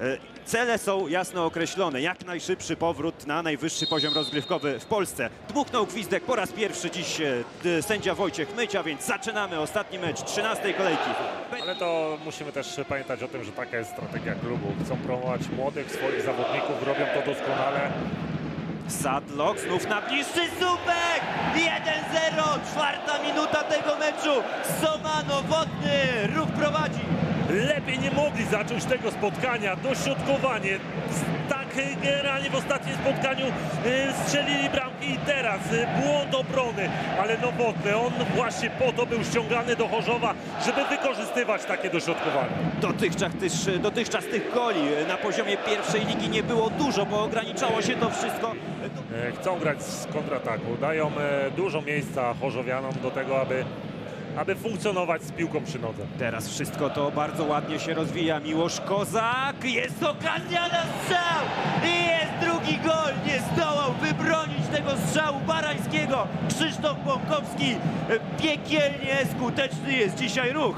E, Cele są jasno określone. Jak najszybszy powrót na najwyższy poziom rozgrywkowy w Polsce. Dmuchnął gwizdek po raz pierwszy dziś e, sędzia Wojciech Mycia, więc zaczynamy ostatni mecz 13 kolejki. Ale to musimy też pamiętać o tym, że taka jest strategia klubu. Chcą promować młodych swoich zawodników, robią to doskonale. Sadlock znów na bliższy słupek! 1-0, czwarta minuta tego meczu. Somano wodny, ruch prowadzi. Lepiej nie mogli zacząć tego spotkania. Dośrodkowanie. Tak e, generalnie w ostatnim spotkaniu e, strzelili bramki i teraz e, błąd obrony. Ale Nowotny, on właśnie po to był ściągany do Chorzowa, żeby wykorzystywać takie dośrodkowanie. Dotychczas, też, dotychczas tych goli na poziomie pierwszej ligi nie było dużo, bo ograniczało się to wszystko Chcą grać z kontrataku. Dają dużo miejsca Chorzowianom do tego, aby, aby funkcjonować z piłką przy nodze. Teraz wszystko to bardzo ładnie się rozwija. Miłosz Kozak, jest okazja na strzał i jest drugi gol. Nie zdołał wybronić tego strzału Barańskiego. Krzysztof Bąkowski, piekielnie skuteczny jest dzisiaj ruch.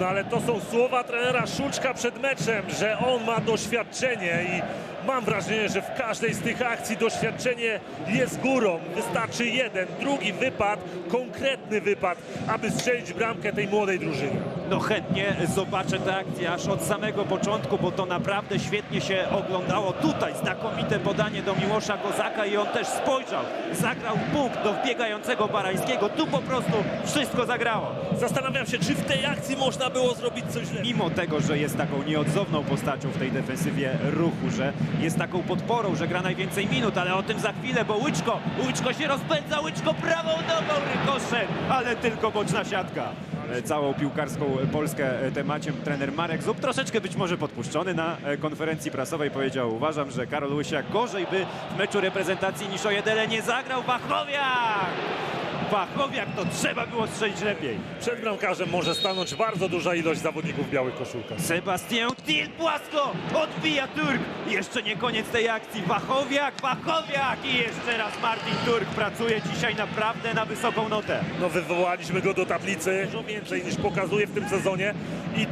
No ale to są słowa trenera Szulczka przed meczem, że on ma doświadczenie i mam wrażenie, że w każdej z tych akcji doświadczenie jest górą. Wystarczy jeden, drugi wypad, konkretny wypad, aby strzelić bramkę tej młodej drużynie. No chętnie zobaczę tę akcję aż od samego początku, bo to naprawdę świetnie się oglądało. Tutaj znakomite podanie do Miłosza Kozaka i on też spojrzał. Zagrał punkt do wbiegającego Barańskiego. Tu po prostu wszystko zagrało. Zastanawiam się, czy w tej akcji można było zrobić coś lepiej. Mimo tego, że jest taką nieodzowną postacią w tej defensywie ruchu, że jest taką podporą, że gra najwięcej minut, ale o tym za chwilę, bo Łyczko, Łyczko się rozpędza, Łyczko prawą nogą rykoszet, ale tylko boczna siatka. E, Całą piłkarską Polskę e, tematem trener Marek Zub, troszeczkę być może podpuszczony na e, konferencji prasowej powiedział, uważam, że Karol Łysiak gorzej by w meczu reprezentacji niż o Jedele nie zagrał Wachowiak! Wachowiak to trzeba było strzelić lepiej. Przed bramkarzem może stanąć bardzo duża ilość zawodników w białych koszulkach. Sebastian Til płasko odbija Turk. Jeszcze nie koniec tej akcji. Wachowiak, Wachowiak i jeszcze raz Martin Turk pracuje dzisiaj naprawdę na wysoką notę. No wywołaliśmy go do tablicy, dużo więcej niż pokazuje w tym sezonie i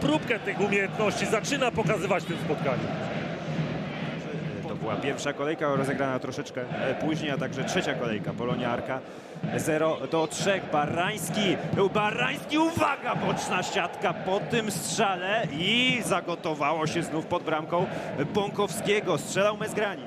próbkę tych umiejętności zaczyna pokazywać w tym spotkaniu. Była pierwsza kolejka rozegrana troszeczkę e, później, a także trzecia kolejka. Polonia Arka 0 do 3. Barański, Barański, uwaga, boczna siatka po tym strzale i zagotowało się znów pod bramką Bąkowskiego. Strzelał Mezgrani.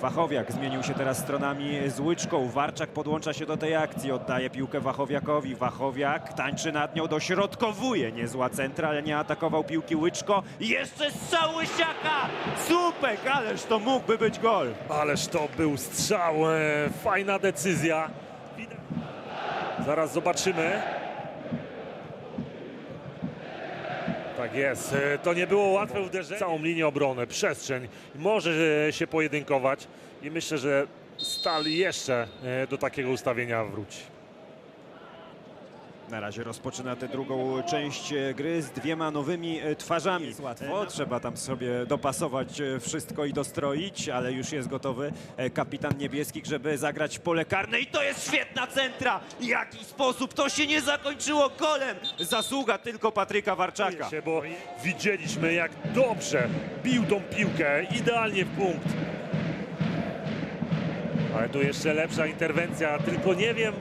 Wachowiak zmienił się teraz stronami z Łyczką. Warczak podłącza się do tej akcji, oddaje piłkę Wachowiakowi. Wachowiak tańczy nad nią, dośrodkowuje. Niezła centra, ale nie atakował piłki Łyczko. Jeszcze strzał Łysiaka! Słupek, ależ to mógłby być gol. Ależ to był strzał, e, fajna decyzja. Zaraz zobaczymy. Tak jest, e, to nie było łatwe uderzenie. Całą linię obrony, przestrzeń, może e, się pojedynkować i myślę, że Stal jeszcze do takiego ustawienia wróci. Na razie rozpoczyna tę drugą część e, gry z dwiema nowymi e, twarzami. Jest łatwo, trzeba tam sobie dopasować e, wszystko i dostroić, ale już jest gotowy kapitan Niebieskich, żeby zagrać pole karne i to jest świetna centra! W jaki sposób to się nie zakończyło golem? Zasługa tylko Patryka Warczaka. się, bo widzieliśmy jak dobrze bił tą piłkę, idealnie w punkt. Ale tu jeszcze lepsza interwencja, tylko nie wiem,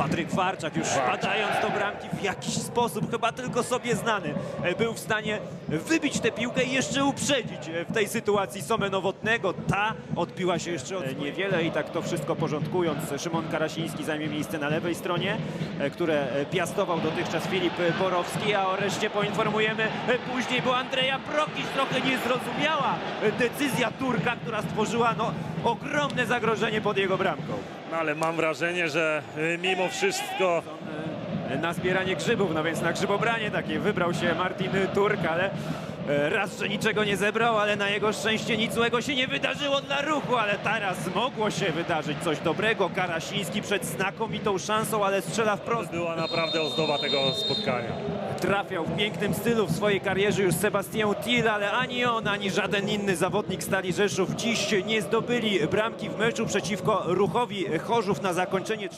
Patryk Warczak już wpadając do bramki w jakiś sposób, chyba tylko sobie znany, e, był w stanie wybić tę piłkę i jeszcze uprzedzić e, w tej sytuacji Somę Nowotnego. Ta odbiła się jeszcze od niewiele i tak to wszystko porządkując. Szymon Karasiński zajmie miejsce na lewej stronie, e, które e, piastował dotychczas Filip Borowski, a o reszcie poinformujemy e, później, bo Andrzeja Prokiś trochę niezrozumiała e, decyzja Turka, która stworzyła no, ogromne zagrożenie pod jego bramką. No ale mam wrażenie, że y, mimo wszystko na zbieranie grzybów, no więc na grzybobranie takie wybrał się Martin Turk, ale e, raz, że niczego nie zebrał, ale na jego szczęście nic złego się nie wydarzyło dla ruchu, ale teraz mogło się wydarzyć coś dobrego. Karasiński przed znakomitą szansą, ale strzela wprost. była naprawdę ozdoba tego spotkania. Trafiał w pięknym stylu w swojej karierze już Sebastian Thiel, ale ani on, ani żaden inny zawodnik Stali Rzeszów dziś nie zdobyli bramki w meczu przeciwko ruchowi Chorzów na zakończenie.